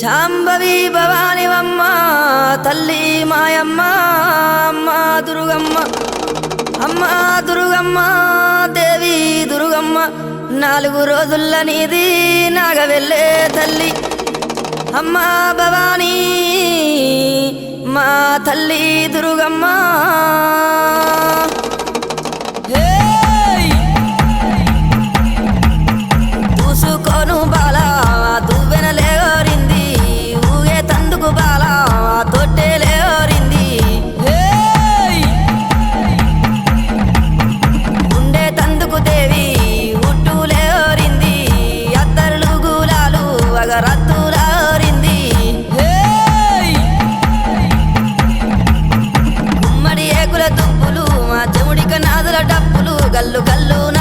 శాంభవి భవానివమ్మ తల్లి మాయమ్మ అమ్మ దుర్గమ్మ అమ్మ దుర్గమ్మ దేవి దుర్గమ్మ నాలుగు రోజుల నీది నాగవెళ్ళే తల్లి అమ్మ భవానీ మా తల్లి దుర్గమ్మ హేయ్! చూసుకోను డప్పులు గల్లు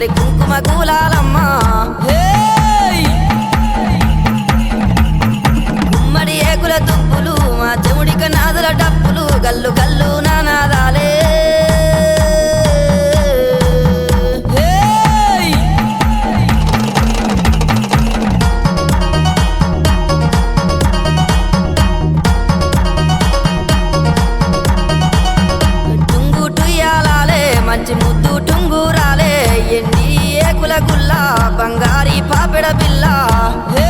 మరి కుంకుమ కూలాలమ్మ! గుమ్మడి ఏకుల దుప్పులు మా చెముడిక నాదుల డప్పులు గల్లు గల్లు నానాదాలే. మంచి ముద్దు టుంగురాలే గుల్ల బంగారి పాపిడ బిల్ల హే!